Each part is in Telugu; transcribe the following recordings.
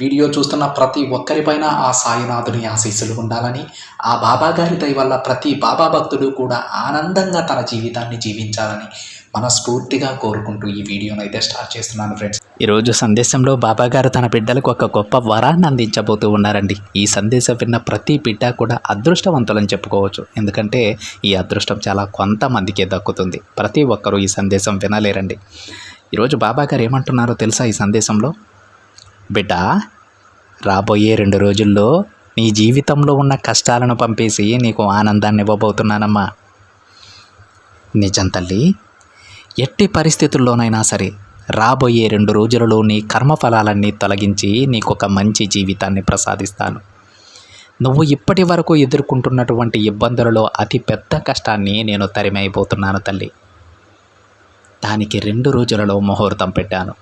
వీడియో చూస్తున్న ప్రతి ఒక్కరిపైన ఆ సాయినాథుని ఆశీస్సులు ఉండాలని ఆ బాబా గారి దయ వల్ల ప్రతి బాబా భక్తుడు కూడా ఆనందంగా తన జీవితాన్ని జీవించాలని మనస్ఫూర్తిగా కోరుకుంటూ ఈ వీడియోను అయితే స్టార్ట్ చేస్తున్నాను ఫ్రెండ్స్. ఈరోజు సందేశంలో బాబా గారు తన బిడ్డలకు ఒక గొప్ప వరాన్ని అందించబోతూ ఉన్నారండి. ఈ సందేశం విన్న ప్రతి బిడ్డ కూడా అదృష్టవంతులని చెప్పుకోవచ్చు. ఎందుకంటే ఈ అదృష్టం చాలా కొంతమందికే దక్కుతుంది. ప్రతి ఒక్కరూ ఈ సందేశం వినలేరండి. ఈరోజు బాబా గారు ఏమంటున్నారో తెలుసా ఈ సందేశంలో? బిడ్డా రాబోయే రెండు రోజుల్లో నీ జీవితంలో ఉన్న కష్టాలను పంపేసి నీకు ఆనందాన్ని ఇవ్వబోతున్నానమ్మా. నిజం తల్లి ఎట్టి పరిస్థితుల్లోనైనా సరే రాబోయే రెండు రోజులలో నీ కర్మఫలాలన్నీ తొలగించి నీకు ఒక మంచి జీవితాన్ని ప్రసాదిస్తాను. నువ్వు ఇప్పటి వరకు ఎదుర్కొంటున్నటువంటి ఇబ్బందులలో అతి పెద్ద కష్టాన్ని నేను తరిమైపోతున్నాను తల్లి. దానికి రెండు రోజులలో ముహూర్తం పెట్టాను.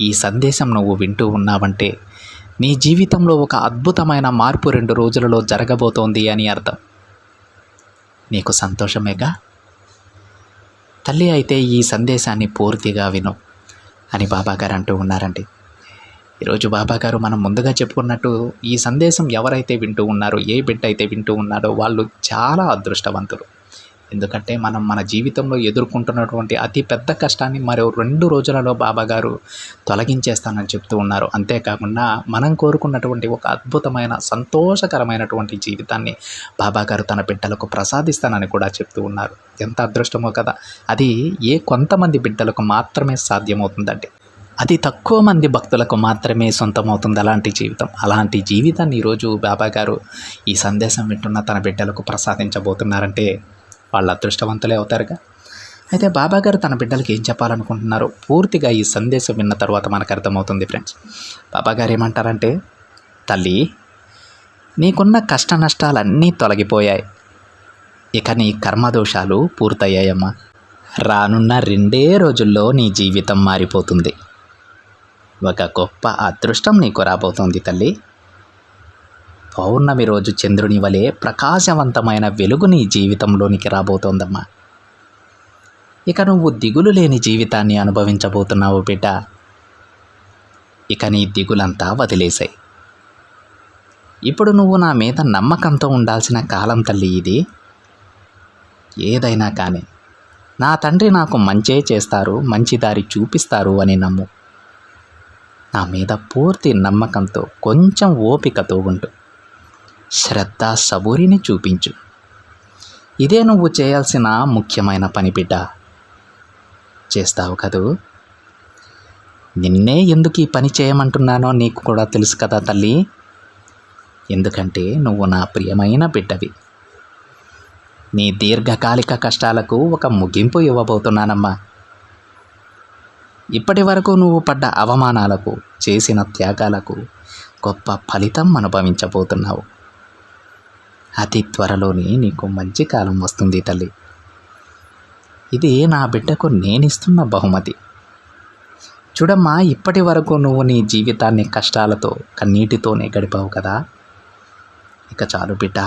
ఈ సందేశం నువ్వు వింటూ ఉన్నావంటే నీ జీవితంలో ఒక అద్భుతమైన మార్పు రెండు రోజులలో జరగబోతోంది అని అర్థం. నీకు సంతోషమేగా? తల్లి అయితే ఈ సందేశాన్ని పూర్తిగా విను అని బాబాగారు అంటూ ఉన్నారండి. ఈరోజు బాబాగారు మనం ముందుగా చెప్పుకున్నట్టు ఈ సందేశం ఎవరైతే వింటూ ఉన్నారో ఏ బిడ్డ అయితే వింటూ ఉన్నారో వాళ్ళు చాలా అదృష్టవంతులు. ఎందుకంటే మనం మన జీవితంలో ఎదుర్కొంటున్నటువంటి అతి పెద్ద కష్టాన్ని మరో రెండు రోజులలో బాబాగారు తొలగించేస్తానని చెప్తూ ఉన్నారు. అంతేకాకుండా మనం కోరుకున్నటువంటి ఒక అద్భుతమైన సంతోషకరమైనటువంటి జీవితాన్ని బాబాగారు తన బిడ్డలకు ప్రసాదిస్తానని కూడా చెప్తూ ఉన్నారు. ఎంత అదృష్టమో కదా! అది ఏ కొంతమంది బిడ్డలకు మాత్రమే సాధ్యమవుతుందండి. అది తక్కువ మంది భక్తులకు మాత్రమే సొంతమవుతుంది అలాంటి జీవితం. అలాంటి జీవితాన్ని ఈరోజు బాబా గారు ఈ సందేశం వింటున్న తన బిడ్డలకు ప్రసాదించబోతున్నారంటే వాళ్ళు అదృష్టవంతులే అవుతారుగా. అయితే బాబా గారు తన బిడ్డలకి ఏం చెప్పాలనుకుంటున్నారో పూర్తిగా ఈ సందేశం విన్న తర్వాత మనకు అర్థమవుతుంది ఫ్రెండ్స్. బాబా గారు ఏమంటారంటే తల్లి నీకున్న కష్ట నష్టాలన్నీ తొలగిపోయాయి. ఇక నీ కర్మదోషాలు పూర్తయ్యాయమ్మా. రానున్న రెండే రోజుల్లో నీ జీవితం మారిపోతుంది. ఒక గొప్ప అదృష్టం నీకు రాబోతోంది తల్లి. పౌర్ణమి రోజు చంద్రుని వలె ప్రకాశవంతమైన వెలుగు నీ జీవితంలోనికి రాబోతోందమ్మా. ఇక నువ్వు దిగులు లేని జీవితాన్ని అనుభవించబోతున్నావు బిడ్డ. ఇక నీ దిగులంతా వదిలేసాయి. ఇప్పుడు నువ్వు నా మీద నమ్మకంతో ఉండాల్సిన కాలం తల్లి ఇది. ఏదైనా కానీ నా తండ్రి నాకు మంచే చేస్తారు మంచి దారి చూపిస్తారు అని నమ్ము. నా మీద పూర్తి నమ్మకంతో కొంచెం ఓపికతో ఉంటు శ్రద్ధ సబూరిని చూపించు. ఇదే నువ్వు చేయాల్సిన ముఖ్యమైన పని బిడ్డ. చేస్తావు కదూ? నిన్నే ఎందుకు ఈ పని చేయమంటున్నానో నీకు కూడా తెలుసు కదా తల్లి. ఎందుకంటే నువ్వు నా ప్రియమైన బిడ్డవి. నీ దీర్ఘకాలిక కష్టాలకు ఒక ముగింపు ఇవ్వబోతున్నానమ్మా. ఇప్పటి వరకు నువ్వు పడ్డ అవమానాలకు చేసిన త్యాగాలకు గొప్ప ఫలితం అనుభవించబోతున్నావు. అతి త్వరలోనే నీకు మంచి కాలం వస్తుంది తల్లి. ఇది నా బిడ్డకు నేనిస్తున్న బహుమతి. చూడమ్మా ఇప్పటి వరకు నువ్వు నీ జీవితాన్ని కష్టాలతో కన్నీటితోనే గడిపావు కదా? ఇక చాలు బిడ్డ.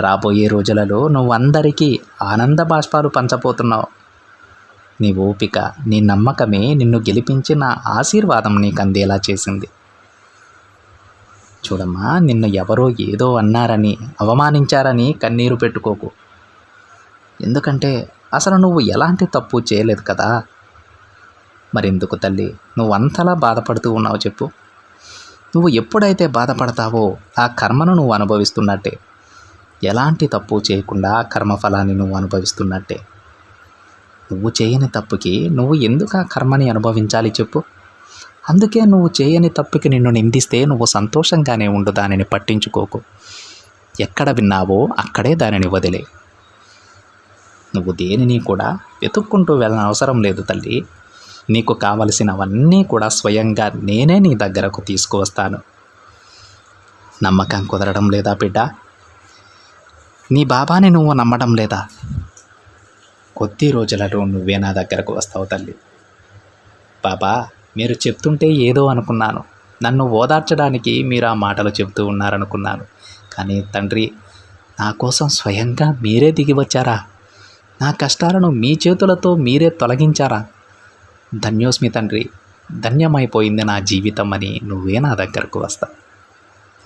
రాబోయే రోజులలో నువ్వు అందరికీ ఆనంద బాష్పాలు పంచబోతున్నావు. నీ ఓపిక నీ నమ్మకమే నిన్ను గెలిపించి నా ఆశీర్వాదం నీకు అందేలా చేసింది. చూడమ్మా నిన్ను ఎవరో ఏదో అన్నారని అవమానించారని కన్నీరు పెట్టుకోకు. ఎందుకంటే అసలు నువ్వు ఎలాంటి తప్పు చేయలేదు కదా. మరెందుకు తల్లి నువ్వు అంతలా బాధపడుతూ ఉన్నావు చెప్పు. నువ్వు ఎప్పుడైతే బాధపడతావో ఆ కర్మను నువ్వు అనుభవిస్తున్నట్టే. ఎలాంటి తప్పు చేయకుండా ఆ కర్మఫలాన్ని నువ్వు అనుభవిస్తున్నట్టే. నువ్వు చేయని తప్పుకి నువ్వు ఎందుకు ఆ కర్మని అనుభవించాలి చెప్పు. అందుకే నువ్వు చేయని తప్పుకి నిన్ను నిందిస్తే నువ్వు సంతోషంగానే ఉండు దానిని పట్టించుకోకు. ఎక్కడ విన్నావో అక్కడే దానిని వదిలే. నువ్వు దేనిని కూడా వెతుక్కుంటూ వెళ్ళని అవసరం లేదు తల్లి. నీకు కావలసినవన్నీ కూడా స్వయంగా నేనే నీ దగ్గరకు తీసుకువస్తాను. నమ్మకం కుదరడం లేదా బిడ్డ? నీ బాబాని నువ్వు నమ్మడం లేదా? కొద్ది రోజులలో నువ్వే నా దగ్గరకు వస్తావు తల్లి. బాబా మీరు చెప్తుంటే ఏదో అనుకున్నాను. నన్ను ఓదార్చడానికి మీరు ఆ మాటలు చెబుతూ ఉన్నారనుకున్నాను. కానీ తండ్రి నా కోసం స్వయంగా మీరే దిగి వచ్చారా? నా కష్టాలను మీ చేతులతో మీరే తొలగించారా? ధన్యోస్మి తండ్రి ధన్యమైపోయింది నా జీవితం అని నువ్వే నా దగ్గరకు వస్తా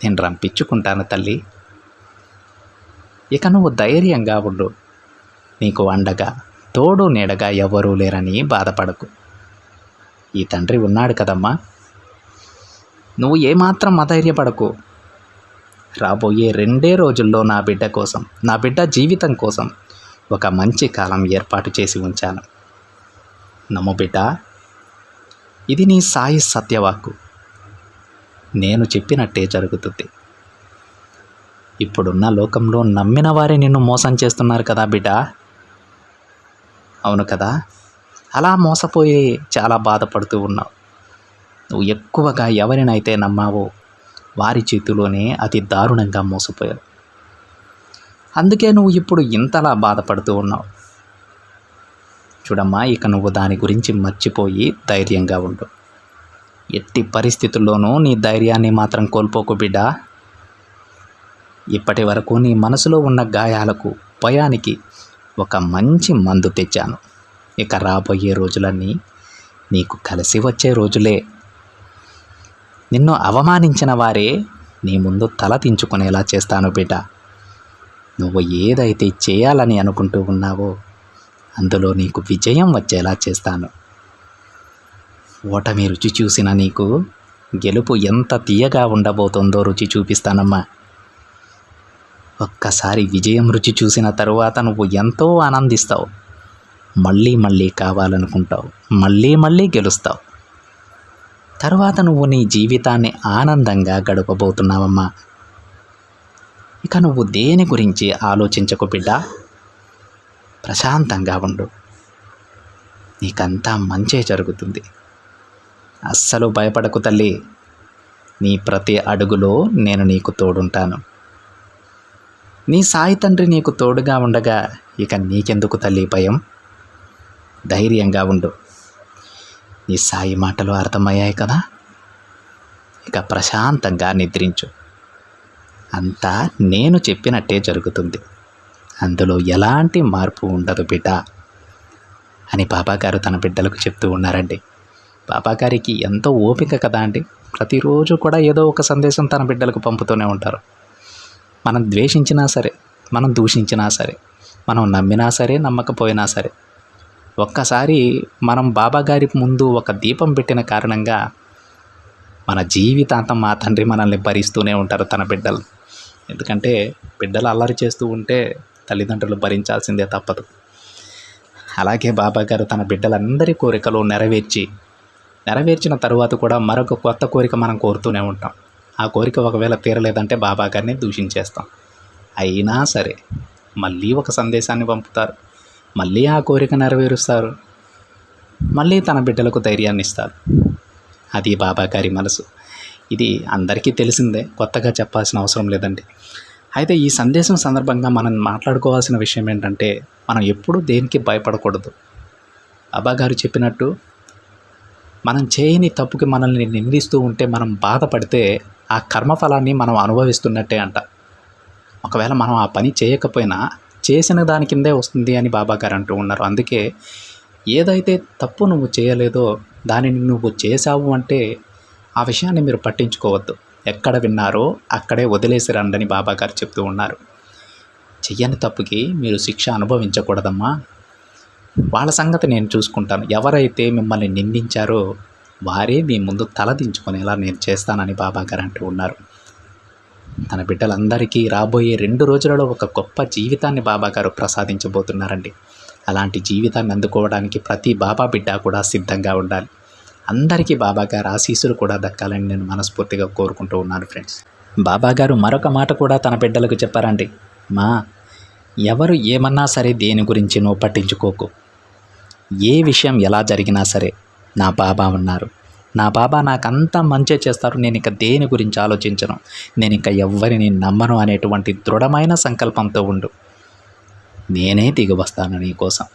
నేను రంపించుకుంటాను తల్లి. ఇక నువ్వు ధైర్యంగా ఉండు. నీకు అండగా తోడు నీడగా ఎవరూ లేరని బాధపడకు. ఈ తండ్రి ఉన్నాడు కదమ్మా. నువ్వు ఏమాత్రం అధైర్యపడకు. రాబోయే రెండే రోజుల్లో నా బిడ్డ కోసం నా బిడ్డ జీవితం కోసం ఒక మంచి కాలం ఏర్పాటు చేసి ఉంచాను. నమ్ము బిడ్డ ఇది నీ సాయి సత్యవాక్కు. నేను చెప్పినట్టే జరుగుతుంది. ఇప్పుడున్న లోకంలో నమ్మిన వారే నిన్ను మోసం చేస్తున్నారు కదా బిడ్డ. అవును కదా? అలా మోసపోయి చాలా బాధపడుతూ ఉన్నావు. నువ్వు ఎక్కువగా ఎవరినైతే నమ్మావో వారి చేతిలోనే అతి దారుణంగా మోసపోయావు. అందుకే నువ్వు ఇప్పుడు ఇంతలా బాధపడుతూ ఉన్నావు. చూడమ్మా ఇక నువ్వు దాని గురించి మర్చిపోయి ధైర్యంగా ఉండు. ఎట్టి పరిస్థితుల్లోనూ నీ ధైర్యాన్ని మాత్రం కోల్పోకు బిడ్డ. ఇప్పటి వరకు నీ మనసులో ఉన్న గాయాలకు భయానికి ఒక మంచి మందు తెచ్చాను. ఇక రాబోయే రోజులన్నీ నీకు కలిసి వచ్చే రోజులే. నిన్ను అవమానించిన వారే నీ ముందు తల దించుకునేలా చేస్తాను బిడ్డ. నువ్వు ఏదైతే చేయాలని అనుకుంటూ ఉన్నావో అందులో నీకు విజయం వచ్చేలా చేస్తాను. ఓటమి రుచి చూసిన నీకు గెలుపు ఎంత తీయగా ఉండబోతుందో రుచి చూపిస్తానమ్మా. ఒక్కసారి విజయం రుచి చూసిన తరువాత నువ్వు ఎంతో ఆనందిస్తావు. మళ్ళీ మళ్ళీ కావాలనుకుంటావు. మళ్ళీ మళ్ళీ గెలుస్తావు. తర్వాత నువ్వు నీ జీవితాన్ని ఆనందంగా గడపబోతున్నావమ్మా. ఇక నువ్వు దేని గురించి ఆలోచించకు బిడ్డ? ప్రశాంతంగా ఉండు. నీకంతా మంచే జరుగుతుంది. అస్సలు భయపడకు తల్లి. నీ ప్రతి అడుగులో నేను నీకు తోడుంటాను. నీ సాయి తండ్రి నీకు తోడుగా ఉండగా ఇక నీకెందుకు తల్లి భయం? ధైర్యంగా ఉండు. ఈ సాయి మాటలు అర్థమయ్యాయి కదా? ఇక ప్రశాంతంగా నిద్రించు. అంతా నేను చెప్పినట్టే జరుగుతుంది. అందులో ఎలాంటి మార్పు ఉండదు బిడ్డ. అని బాబాగారు తన బిడ్డలకు చెప్తూ ఉన్నారండి. బాబాగారికి ఎంతో ఓపిక కదా అండి. ప్రతిరోజు కూడా ఏదో ఒక సందేశం తన బిడ్డలకు పంపుతూనే ఉంటారు. మనం ద్వేషించినా సరే మనం దూషించినా సరే మనం నమ్మినా సరే నమ్మకపోయినా సరే ఒక్కసారి మనం బాబాగారి ముందు ఒక దీపం పెట్టిన కారణంగా మన జీవితాంతం మా తండ్రి మనల్ని భరిస్తూనే ఉంటారు తన బిడ్డలు. ఎందుకంటే బిడ్డలు అల్లరి చేస్తూ ఉంటే తల్లిదండ్రులు భరించాల్సిందే తప్పదు. అలాగే బాబా గారు తన బిడ్డలందరి కోరికలు నెరవేర్చి నెరవేర్చిన తరువాత కూడా మరొక కొత్త కోరిక మనం కోరుతూనే ఉంటాం. ఆ కోరిక ఒకవేళ తీరలేదంటే బాబా గారిని దూషించేస్తాం. అయినా సరే మళ్ళీ ఒక సందేశాన్ని పంపుతారు. మళ్ళీ ఆ కోరిక నెరవేరుస్తారు. మళ్ళీ తన బిడ్డలకు ధైర్యాన్ని ఇస్తారు. అది బాబా గారి మనసు. ఇది అందరికీ తెలిసిందే కొత్తగా చెప్పాల్సిన అవసరం లేదండి. అయితే ఈ సందేశం సందర్భంగా మనం మాట్లాడుకోవాల్సిన విషయం ఏంటంటే మనం ఎప్పుడూ దేనికి భయపడకూడదు. బాబా గారు చెప్పినట్టు మనం చేయని తప్పుకి మనల్ని నిందిస్తూ ఉంటే మనం బాధపడితే ఆ కర్మఫలాన్ని మనం అనుభవిస్తున్నట్టే అంట. ఒకవేళ మనం ఆ పని చేయకపోయినా చేసిన దాని కిందే వస్తుంది అని బాబా గారు అంటూ ఉన్నారు. అందుకే ఏదైతే తప్పు నువ్వు చేయలేదో దానిని నువ్వు చేశావు అంటే ఆ విషయాన్ని మీరు పట్టించుకోవద్దు. ఎక్కడ విన్నారో అక్కడే వదిలేసి రండని బాబా గారు చెప్తూ ఉన్నారు. చెయ్యని తప్పుకి మీరు శిక్ష అనుభవించకూడదమ్మా. వాళ్ళ సంగతి నేను చూసుకుంటాను. ఎవరైతే మిమ్మల్ని నిందించారో వారే మీ ముందు తలదించుకునేలా నేను చేస్తానని బాబా గారు అంటూ ఉన్నారు. తన బిడ్డలందరికీ రాబోయే రెండు రోజులలో ఒక గొప్ప జీవితాన్ని బాబా గారు ప్రసాదించబోతున్నారండి. అలాంటి జీవితాన్ని అందుకోవడానికి ప్రతి బాబా బిడ్డ కూడా సిద్ధంగా ఉండాలి. అందరికీ బాబా గారు ఆశీస్సులు కూడా దక్కాలని నేను మనస్ఫూర్తిగా కోరుకుంటూ ఉన్నాను ఫ్రెండ్స్. బాబా గారు మరొక మాట కూడా తన బిడ్డలకు చెప్పారండి. మా ఎవరు ఏమన్నా సరే దేని గురించి నువ్వు పట్టించుకోకు. ఏ విషయం ఎలా జరిగినా సరే నా బాబా ఉన్నారు. నా బాబా నాకంతా మంచి చేస్తారు నేను ఇక దేని గురించి ఆలోచించను. నేను ఇంకా ఎవ్వరిని నమ్మను అనేటువంటి దృఢమైన సంకల్పంతో ఉండు. నేనే దిగివస్తాను నీకోసం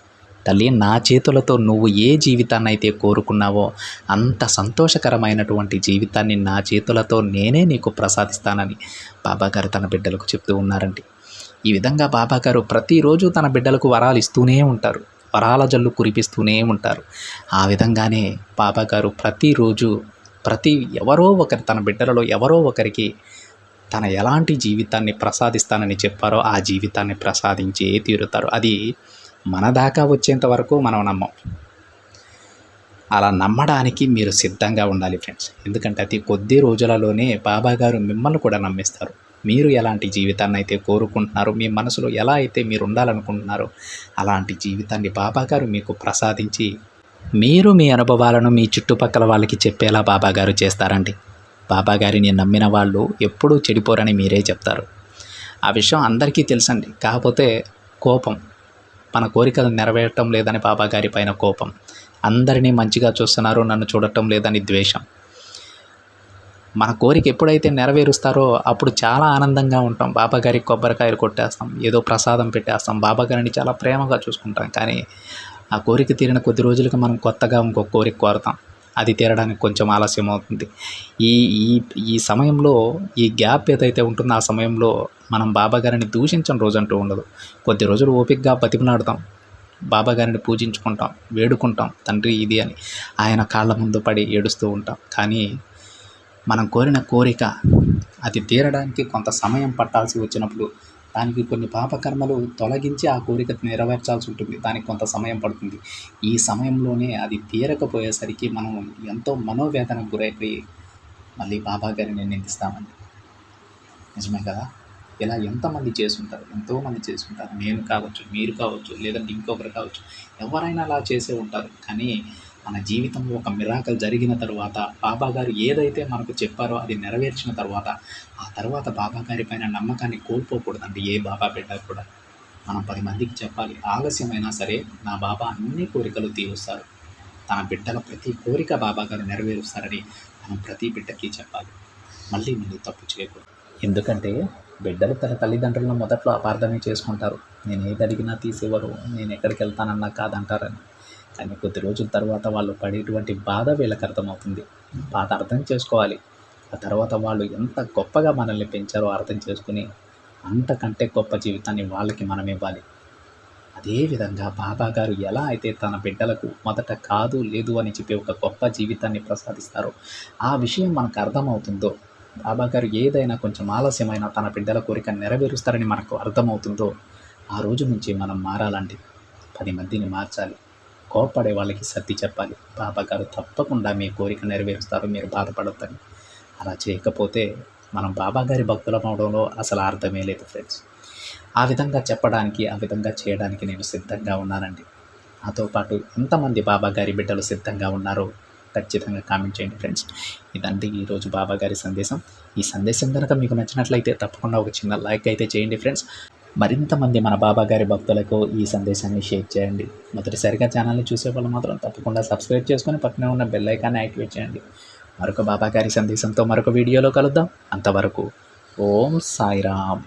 తల్లి నా చేతులతో నువ్వు ఏ జీవితాన్ని అయితే కోరుకున్నావో అంత సంతోషకరమైనటువంటి జీవితాన్ని నా చేతులతో నేనే నీకు ప్రసాదిస్తానని బాబాగారు తన బిడ్డలకు చెప్తూ ఉన్నారండి. ఈ విధంగా బాబాగారు ప్రతిరోజు తన బిడ్డలకు వరాలు ఇస్తూనే ఉంటారు. వరాల జల్లు కురిపిస్తూనే ఉంటారు. ఆ విధంగానే బాబాగారు ప్రతిరోజు ప్రతి ఎవరో ఒకరి తన బిడ్డలలో ఎవరో ఒకరికి తన ఎలాంటి జీవితాన్ని ప్రసాదిస్తానని చెప్పారో ఆ జీవితాన్ని ప్రసాదించే తీరుతారు. అది మన దాకా వచ్చేంత వరకు మనం నమ్మం. అలా నమ్మడానికి మీరు సిద్ధంగా ఉండాలి ఫ్రెండ్స్. ఎందుకంటే అతి కొద్ది రోజులలోనే బాబా గారు మిమ్మల్ని కూడా నమ్మిస్తారు. మీరు ఎలాంటి జీవితాన్ని అయితే కోరుకుంటున్నారో మీ మనసులో ఎలా అయితే మీరు ఉండాలనుకుంటున్నారో అలాంటి జీవితాన్ని బాబాగారు మీకు ప్రసాదించి మీరు మీ అనుభవాలను మీ చుట్టుపక్కల వాళ్ళకి చెప్పేలా బాబాగారు చేస్తారండి. బాబాగారిని నమ్మిన వాళ్ళు ఎప్పుడూ చెడిపోరని మీరే చెప్తారు. ఆ విషయం అందరికీ తెలుసండి. కాకపోతే కోపం మన కోరికలు నెరవేరటం లేదని బాబాగారి పైన కోపం. అందరినీ మంచిగా చూస్తున్నారు నన్ను చూడటం లేదని ద్వేషం. మన కోరిక ఎప్పుడైతే నెరవేరుస్తారో అప్పుడు చాలా ఆనందంగా ఉంటాం. బాబాగారికి కొబ్బరికాయలు కొట్టేస్తాం ఏదో ప్రసాదం పెట్టేస్తాం బాబాగారిని చాలా ప్రేమగా చూసుకుంటాం. కానీ ఆ కోరిక తీరిన కొద్ది రోజులకి మనం కొత్తగా ఇంకో కోరిక కోరతాం. అది తీరడానికి కొంచెం ఆలస్యం అవుతుంది. ఈ ఈ ఈ సమయంలో ఈ గ్యాప్ ఏదైతే ఉంటుందో ఆ సమయంలో మనం బాబాగారిని దూషించడం రోజు రోజంటూ ఉండదు. కొద్ది రోజులు ఓపికగా బతిమలాడతాం. బాబాగారిని పూజించుకుంటాం వేడుకుంటాం. తండ్రి ఇది అని ఆయన కాళ్ళ ముందు పడి ఏడుస్తూ ఉంటాం. కానీ మనం కోరిన కోరిక అది తీరడానికి కొంత సమయం పట్టాల్సి వచ్చినప్పుడు దానికి కొన్ని పాపకర్మలు తొలగించి ఆ కోరిక నెరవేర్చాల్సి ఉంటుంది. దానికి కొంత సమయం పడుతుంది. ఈ సమయంలోనే అది తీరకపోయేసరికి మనం ఎంతో మనోవేదనకు గురైపోయి మళ్ళీ బాబా గారిని నిందిస్తామండి. నిజమే కదా? ఇలా ఎంతమంది చేసుంటారు? ఎంతోమంది చేసుంటారు? నేను కావచ్చు మీరు కావచ్చు లేదంటే ఇంకొకరు కావచ్చు ఎవరైనా అలా చేసే ఉంటారు. కానీ మన జీవితంలో ఒక మిరాకల్ జరిగిన తర్వాత బాబా గారు ఏదైతే మనకు చెప్పారో అది నెరవేర్చిన తర్వాత ఆ తర్వాత బాబా గారి పైన నమ్మకాన్ని కోల్పోకూడదండి ఏ బాబా బిడ్డ కూడా. మనం పది మందికి చెప్పాలి ఆలస్యమైనా సరే నా బాబా అన్ని కోరికలు తీరుస్తారు. తన బిడ్డల ప్రతి కోరిక బాబా గారు నెరవేరుస్తారని మనం ప్రతి బిడ్డకి చెప్పాలి. మళ్ళీ మళ్ళీ తప్పు చేయకూడదు. ఎందుకంటే బిడ్డలు తన తల్లిదండ్రులను మొదట్లో అపార్థమే చేసుకుంటారు. నేను ఏది అడిగినా తీసేవారు నేను ఎక్కడికి వెళ్తానన్నా కాదంటారని. కానీ కొద్ది రోజుల తర్వాత వాళ్ళు పడేటువంటి బాధ వీళ్ళకి అర్థమవుతుంది. బాధ అర్థం చేసుకోవాలి. ఆ తర్వాత వాళ్ళు ఎంత గొప్పగా మనల్ని పెంచారో అర్థం చేసుకుని అంతకంటే గొప్ప జీవితాన్ని వాళ్ళకి మనం ఇవ్వాలి. అదేవిధంగా బాబా గారు ఎలా అయితే తన బిడ్డలకు మొదట కాదు లేదు అని చెప్పి ఒక గొప్ప జీవితాన్ని ప్రసాదిస్తారో ఆ విషయం మనకు అర్థమవుతుందో బాబా గారు ఏదైనా కొంచెం ఆలస్యమైనా తన బిడ్డల కోరిక నెరవేరుస్తారని మనకు అర్థమవుతుందో ఆ రోజు నుంచి మనం మారాలండి. పది మందిని మార్చాలి. కోపడే వాళ్ళకి సర్ది చెప్పాలి. బాబాగారు తప్పకుండా మీ కోరిక నెరవేరుస్తారు మీరు బాధపడతారు అలా చేయకపోతే మనం బాబాగారి భక్తులం అవడంలో అసలు అర్థమే లేదు ఫ్రెండ్స్. ఆ విధంగా చెప్పడానికి ఆ విధంగా చేయడానికి నేను సిద్ధంగా ఉన్నానండి. నాతో పాటు ఎంతమంది బాబాగారి బిడ్డలు సిద్ధంగా ఉన్నారో ఖచ్చితంగా కామెంట్ చేయండి ఫ్రెండ్స్. ఇదండి ఈరోజు బాబాగారి సందేశం. ఈ సందేశం కనుక మీకు నచ్చినట్లయితే తప్పకుండా ఒక చిన్న లైక్ అయితే చేయండి ఫ్రెండ్స్. మరింతమంది మన బాబా గారి భక్తులకు ఈ సందేశాన్ని షేర్ చేయండి. మొదటిసారిగా ఛానల్ని చూసే వాళ్ళు మాత్రం తప్పకుండా సబ్స్క్రైబ్ చేసుకొని పక్కనే ఉన్న బెల్ ఐకాన్ని యాక్టివేట్ చేయండి. మరొక బాబా గారి సందేశంతో మరొక వీడియోలో కలుద్దాం. అంతవరకు ఓం సాయిరామ్.